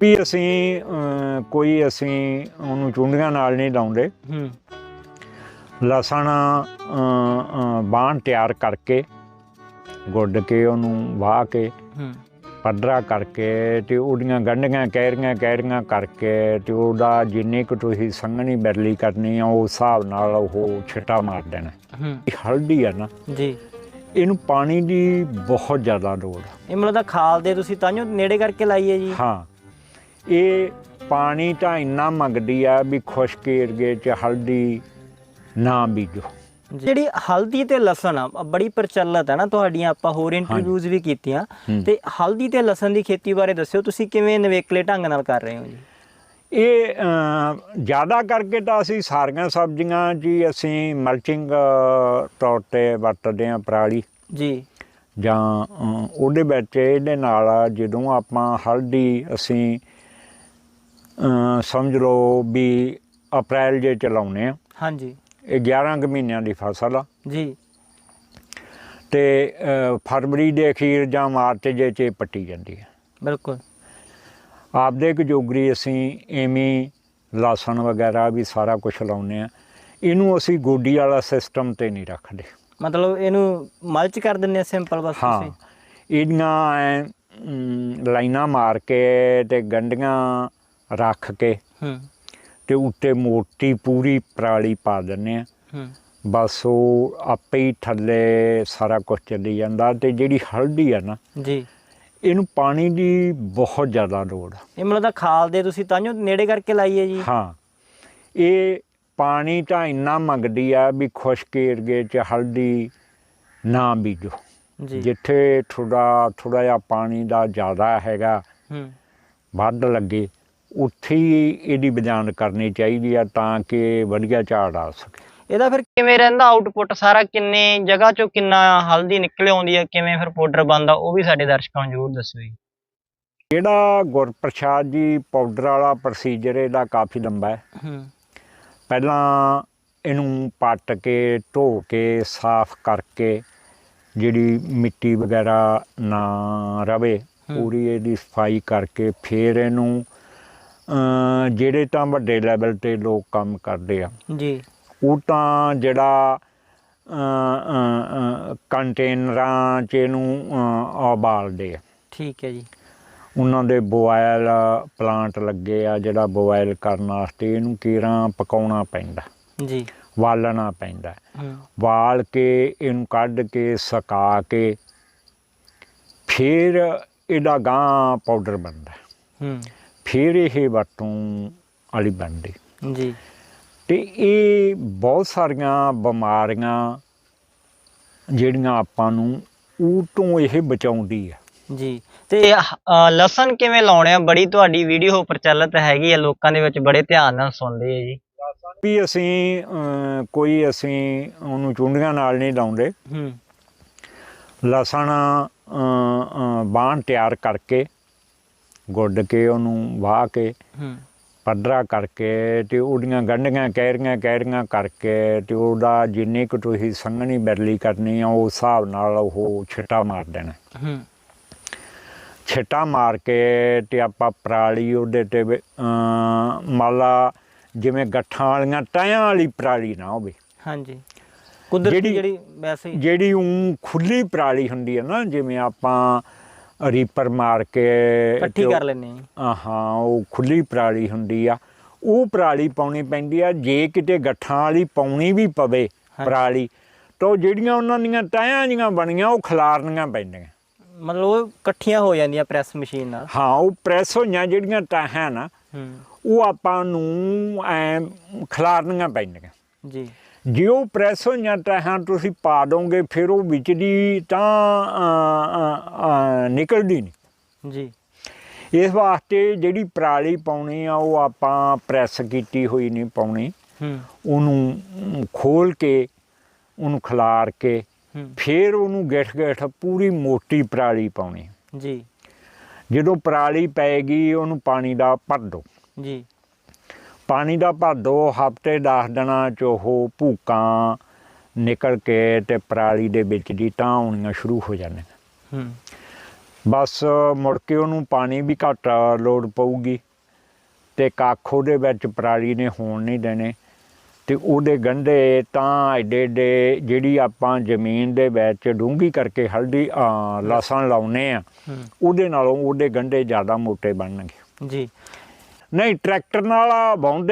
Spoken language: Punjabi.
ਵੀ ਅਸੀਂ ਕੋਈ ਅਸੀਂ ਉਹਨੂੰ ਚੁੰਡੀਆਂ ਨਾਲ ਨਹੀਂ ਲਾਉਂਦੇ। ਹੂੰ। ਲਸਣ ਬਾਣ ਤਿਆਰ ਕਰਕੇ ਗੁੱਡ ਕੇ ਉਹਨੂੰ ਵਾਹ ਕੇ ਹੂੰ। ਪੱਧਰਾ ਕਰਕੇ ਤੇ ਉਹਦੀਆਂ ਗੰਢੀਆਂ ਕਹਿਰੀਆਂ ਕਹਿਰੀਆਂ ਕਰਕੇ ਤੇ ਉਹਦਾ ਜਿੰਨੀ ਕੁ ਤੁਸੀਂ ਸੰਘਣੀ ਬਰਲੀ ਕਰਨੀ ਆ ਉਸ ਹਿਸਾਬ ਨਾਲ ਉਹ ਛਿੱਟਾ ਮਾਰ ਦੇਣਾ। ਹੂੰ। ਇਹ ਹਲਦੀ ਆ ਨਾ ਜੀ। ਇਹਨੂੰ ਪਾਣੀ ਦੀ ਬਹੁਤ ਜ਼ਿਆਦਾ ਲੋੜ ਆ। ਇਹ ਮਤਲਬ ਤਾਂ ਖਾਲ ਦੇ ਤੁਸੀਂ ਤਾਂਿਓ ਨੇੜੇ ਕਰਕੇ ਲਾਈ ਹੈ ਜੀ? ਹਾਂ। ਇਹ ਪਾਣੀ ਤਾਂ ਇੰਨਾ ਮੰਗਦੀ ਆ ਵੀ ਖੁਸ਼ਕ ਏਰੀਏ 'ਚ ਹਲਦੀ ਨਾ ਬੀਜੋ। ਜਿਹੜੀ ਹਲਦੀ ਤੇ ਲਸਣ ਆ ਬੜੀ ਪ੍ਰਚਲਿਤ ਹੈ ਨਾ ਤੁਹਾਡੀਆਂ ਆਪਾਂ ਹੋਰ ਇੰਟਰਵਿਊਜ਼ ਵੀ ਕੀਤੀਆਂ। ਤੇ ਹਲਦੀ ਤੇ ਲਸਣ ਦੀ ਖੇਤੀ ਬਾਰੇ ਦੱਸਿਓ ਤੁਸੀਂ ਕਿਵੇਂ ਨਵੇਕਲੇ ਢੰਗ ਨਾਲ ਕਰ ਰਹੇ ਹੋ ਜੀ? ਇਹ ਜ਼ਿਆਦਾ ਕਰਕੇ ਤਾਂ ਅਸੀਂ ਸਾਰੀਆਂ ਸਬਜ਼ੀਆਂ ਜੀ ਅਸੀਂ ਮਲਚਿੰਗ ਤੌਰ ਤੇ ਵਰਤਦੇ ਹਾਂ ਪਰਾਲੀ। ਜੀ। ਜਾਂ ਉਹਦੇ ਵਿੱਚ ਇਹਦੇ ਨਾਲ ਜਦੋਂ ਆਪਾਂ ਹਲਦੀ ਅਸੀਂ ਸਮਝ ਲਓ ਵੀ ਅਪ੍ਰੈਲ ਜੇ ਚਲਾਉਨੇ ਆ ਹਾਂਜੀ। ਇਹ 11 ਕੁ ਮਹੀਨਿਆਂ ਦੀ ਫਸਲ ਆ। ਜੀ। ਤੇ ਫਰਵਰੀ ਦੇ ਅਖੀਰ ਜਾਂ ਮਾਰਚ ਜੇ ਚ ਪੱਟੀ ਜਾਂਦੀ ਹੈ ਬਿਲਕੁਲ। ਆਪਦੇ ਕੁ ਜੋਗਰੀ ਅਸੀਂ ਐਵੇਂ ਲਸਣ ਵਗੈਰਾ ਵੀ ਸਾਰਾ ਕੁਝ ਲਾਉਨੇ ਆ। ਇਹਨੂੰ ਅਸੀਂ ਗੋਡੀ ਵਾਲਾ ਸਿਸਟਮ ਤੇ ਨਹੀਂ ਰੱਖਦੇ। ਮਤਲਬ ਇਹਨੂੰ ਮਲਚ ਕਰ ਦਿੰਦੇ ਆ ਸਿੰਪਲ ਬਸ ਹਾਂ। ਤੁਸੀਂ? ਐਂ, ਅਮ, ਲਾਈਨਾਂ ਮਾਰ ਕੇ ਤੇ ਗੰਢੀਆਂ ਰੱਖ ਕੇ ਹੂੰ। ਤੇ ਉੱਤੇ ਮੋਟੀ ਪੂਰੀ ਪਰਾਲੀ ਪਾ ਦਿੰਨੇ ਆ ਹੂੰ। ਬਸ ਉਹ ਆਪੇ ਹੀ ਥੱਲੇ ਸਾਰਾ ਕੁਝ ਚੱਲੀ ਜਾਂਦਾ ਤੇ ਜਿਹੜੀ ਹਲਦੀ ਆ ਨਾ ਜੀ। ਇਹਨੂੰ ਪਾਣੀ ਦੀ ਬਹੁਤ ਜ਼ਿਆਦਾ ਲੋੜ ਆ। ਇਹ ਮਤਲਬ ਤਾਂ ਖਾਲ ਦੇ ਤੁਸੀਂ ਤਾਂਿਓ ਨੇੜੇ ਕਰਕੇ ਲਾਈ ਹੈ ਜੀ। ਹਾਂ। ਇਹ ਪਾਣੀ ਤਾਂ ਇੰਨਾ ਮੰਗਦੀ ਆ ਵੀ ਖੁਸ਼ਕ ਏਰੀਏ 'ਚ ਹਲਦੀ ਨਾ ਬੀਜੋ। ਜਿੱਥੇ ਥੋੜਾ ਥੋੜਾ ਜਿਹਾ ਪਾਣੀ ਦਾ ਜ਼ਿਆਦਾ ਹੈਗਾ ਹੂੰ। ਵੱਧ ਲੱਗੇ। ਉੱਥੇ ਹੀ ਇਹਦੀ ਬਜਾਨ ਕਰਨੀ ਚਾਹੀਦੀ ਆ ਤਾਂ ਕਿ ਵਧੀਆ ਝਾੜ ਆ ਸਕੇ। ਇਹਦਾ ਫਿਰ ਕਿਵੇਂ ਰਹਿੰਦਾ ਆਊਟਪੁੱਟ ਸਾਰਾ ਕਿੰਨੇ ਜਗ੍ਹਾ ਚੋਂ ਕਿੰਨਾ ਹਲਦੀ ਨਿਕਲ ਆਉਂਦੀ ਹੈ ਕਿਵੇਂ ਫਿਰ ਪਾਊਡਰ ਬਣਦਾ? ਉਹ ਵੀ ਸਾਡੇ ਦਰਸ਼ਕਾਂ ਨੂੰ ਜ਼ਰੂਰ ਦੱਸਿਓ ਜੀ। ਜਿਹੜਾ ਗੁਰਪ੍ਰਸਾਦ ਜੀ ਪਾਊਡਰ ਵਾਲਾ ਪ੍ਰੋਸੀਜਰ ਇਹਦਾ ਕਾਫੀ ਲੰਬਾ ਹੈ। ਹੂੰ। ਪਹਿਲਾਂ ਇਹਨੂੰ ਪੱਟ ਕੇ ਧੋ ਕੇ ਸਾਫ਼ ਕਰਕੇ ਜਿਹੜੀ ਮਿੱਟੀ ਵਗੈਰਾ ਨਾ ਰਵੇ। ਪੂਰੀ ਇਹਦੀ ਸਫ਼ਾਈ ਕਰਕੇ ਫਿਰ ਇਹਨੂੰ ਜਿਹੜੇ ਤਾਂ ਵੱਡੇ ਲੈਵਲ ਤੇ ਲੋਕ ਕੰਮ ਕਰਦੇ ਆ ਜੀ। ਉਹ ਤਾਂ ਜਿਹੜਾ ਕੰਟੇਨਰਾਂ 'ਚ ਇਹਨੂੰ ਉਬਾਲਦੇ ਆ। ਠੀਕ ਹੈ ਜੀ। ਉਹਨਾਂ ਦੇ ਬੋਇਲ ਪਲਾਂਟ ਲੱਗੇ ਆ ਜਿਹੜਾ ਬੋਇਲ ਕਰਨ ਵਾਸਤੇ ਇਹਨੂੰ ਕੀਰਾਂ ਪਕਾਉਣਾ ਪੈਂਦਾ ਜੀ। ਵਾਲਣਾ ਪੈਂਦਾ। ਵਾਲ ਕੇ ਇਹਨੂੰ ਕੱਢ ਕੇ ਸੁਕਾ ਕੇ ਫਿਰ ਇਹਦਾ ਗਾਂ ਪਾਊਡਰ ਬਣਦਾ। ਹੂੰ। ਫਿਰ ਇਹ ਵਰਤੋਂ ਵਾਲੀ ਬਣਦੀ। ਜੀ। ਤੇ ਇਹ ਬਹੁਤ ਸਾਰੀਆਂ ਬਿਮਾਰੀਆਂ ਜਿਹੜੀਆਂ ਆਪਾਂ ਨੂੰ ਉਹ ਤੋਂ ਇਹ ਬਚਾਉਂਦੀ ਆ। ਜੀ। ਤੇ ਲਸਣ ਕਿਵੇਂ ਲਾਉਣੇ ਆ? ਬੜੀ ਤੁਹਾਡੀ ਵੀਡੀਓ ਪ੍ਰਚਲਿਤ ਹੈਗੀ ਆ ਲੋਕਾਂ ਦੇ ਵਿੱਚ ਬੜੇ ਧਿਆਨ ਨਾਲ ਸੁਣਦੇ ਆ ਜੀ। ਵੀ ਅਸੀਂ ਕੋਈ ਅਸੀਂ ਉਹਨੂੰ ਚੁੰਡੀਆਂ ਨਾਲ ਨਹੀਂ ਲਾਉਂਦੇ। ਹੂੰ। ਲਸਣ ਬਾਣ ਤਿਆਰ ਕਰਕੇ ਗੁੱਡ ਕੇ ਉਹਨੂੰ ਵਾਹ ਕੇ ਪੱਧਰਾ ਕਰਕੇ ਤੇ ਉਹਦੀਆਂ ਗੰਢੀਆਂ ਕਹਿਰੀਆਂ ਕਹਿਰੀਆਂ ਕਰਕੇ ਤੇ ਉਹਦਾ ਜਿੰਨੀ ਕੁ ਤੁਸੀਂ ਸੰਘਣੀ ਬਰਲੀ ਕਰਨੀ ਆ ਉਸ ਹਿਸਾਬ ਨਾਲ ਉਹ ਛਿੱਟਾ ਮਾਰ ਦੇਣਾ। ਹੂੰ। ਛਿੱਟਾ ਮਾਰ ਕੇ ਤੇ ਆਪਾਂ ਪਰਾਲੀ ਉਹਦੇ ਤੇ ਮਾਲਾ ਜਿਵੇਂ ਗੱਠਾਂ ਵਾਲੀਆਂ ਟਾਇਆਂ ਵਾਲੀ ਪਰਾਲੀ ਨਾ ਹੋਵੇ। ਹਾਂਜੀ। ਕੁਦਰਤੀ ਜਿਹੜੀ- ਵੈਸੇ ਜਿਹੜੀ ਖੁੱਲੀ ਪਰਾਲੀ ਹੁੰਦੀ ਹੈ ਨਾ ਜਿਵੇਂ ਆਪਾਂ ਰੀਪਰ ਮਾਰ ਕੇ ਇਕੱਠੀ ਕਰ ਲੈਣੇ ਆ ਹਾਂ ਉਹ ਖੁੱਲੀ ਪਰਾਲੀ ਹੁੰਦੀ ਆ। ਉਹ ਪਰਾਲੀ ਪਾਉਣੀ ਪੈਂਦੀ ਆ ਜੇ ਕਿਤੇ ਗੱਠਾਂ ਵਾਲੀ ਪਾਉਣੀ ਵੀ ਪਵੇ। ਪਰਾਲੀ ਤਾਂ ਜਿਹੜੀਆਂ ਉਹਨਾਂ ਦੀਆਂ ਟਾਇਆਂ ਜੀਆਂ ਬਣੀਆਂ ਉਹ ਖਿਲਾਰਨੀਆਂ ਪੈਂਦੀਆਂ। ਮਤਲਬ ਉਹ ਇਕੱਠੀਆਂ ਹੋ ਜਾਂਦੀਆਂ ਪ੍ਰੈਸ ਮਸ਼ੀਨ ਨਾਲ। ਹਾਂ ਉਹ ਪ੍ਰੈਸ ਹੋਈਆਂ ਜਿਹੜੀਆਂ ਟਾਹਾਂ ਨਾ ਉਹ ਆਪਾਂ ਨੂੰ ਐ ਖਿਲਾਰਨੀਆਂ ਪੈਂਦੀਆਂ। ਜੀ। ਜੇ ਉਹ ਪ੍ਰੈਸ ਹੋਈਆਂ ਟਾਹਾਂ ਤੁਸੀਂ ਪਾ ਦੋਗੇ ਫਿਰ ਉਹ ਵਿੱਚ ਦੀ ਤਾਂ ਨਿਕਲਦੀ ਨਹੀਂ। ਜੀ। ਇਸ ਵਾਸਤੇ ਜਿਹੜੀ ਪਰਾਲੀ ਪਾਉਣੀ ਆ ਉਹ ਆਪਾਂ ਪ੍ਰੈਸ ਕੀਤੀ ਹੋਈ ਨਹੀਂ ਪਾਉਣੀ। ਹੂੰ। ਉਹਨੂੰ ਖੋਲ ਕੇ ਉਹਨੂੰ ਖਿਲਾਰ ਕੇ ਫਿਰ ਉਹਨੂੰ ਗਿੱਠ ਗਿੱਠ ਪੂਰੀ ਮੋਟੀ ਪਰਾਲੀ ਪਾਉਣੀ। ਜੀ। ਜਦੋਂ ਪਰਾਲੀ ਪੈਗੀ ਉਹਨੂੰ ਪਾਣੀ ਦਾ ਭਰ ਦਿਓ ਜੀ। ਪਾਣੀ ਦਾ ਭਰ ਦਿਓ ਹਫ਼ਤੇ 10 ਦਿਨਾਂ ਚ ਉਹ ਭੂਕਾਂ ਨਿਕਲ ਕੇ ਤੇ ਪਰਾਲੀ ਦੇ ਵਿੱਚ ਦੀ ਤਾਂ ਆਉਣੀਆਂ ਸ਼ੁਰੂ ਹੋ ਜਾਂਦੀਆਂ। ਹੂੰ। ਬਸ ਮੁੜ ਕੇ ਉਹਨੂੰ ਪਾਣੀ ਵੀ ਘੱਟ ਲੋੜ ਪਊਗੀ ਤੇ ਕੱਖ ਉਹਦੇ ਵਿੱਚ ਪਰਾਲੀ ਨੇ ਹੋਣ ਨਹੀਂ ਦੇਣੇ ਤੇ ਉਹਦੇ ਗੰਢੇ ਤਾਂ ਏਡੇ ਏਡੇ ਜਿਹੜੀ ਆਪਾਂ ਜ਼ਮੀਨ ਦੇ ਵਿੱਚ ਡੂੰਗੀ ਕਰਕੇ ਹਲਦੀ ਲਸਣ ਲਾਉਨੇ ਆ ਉਹਦੇ ਨਾਲੋਂ ਉਹਦੇ ਗੰਢੇ ਜ਼ਿਆਦਾ ਮੋਟੇ ਬਣਨਗੇ। ਜੀ। ਨਹੀਂ ਟਰੈਕਟਰ ਨਾਲ ਵਾਹੁੰਦੇ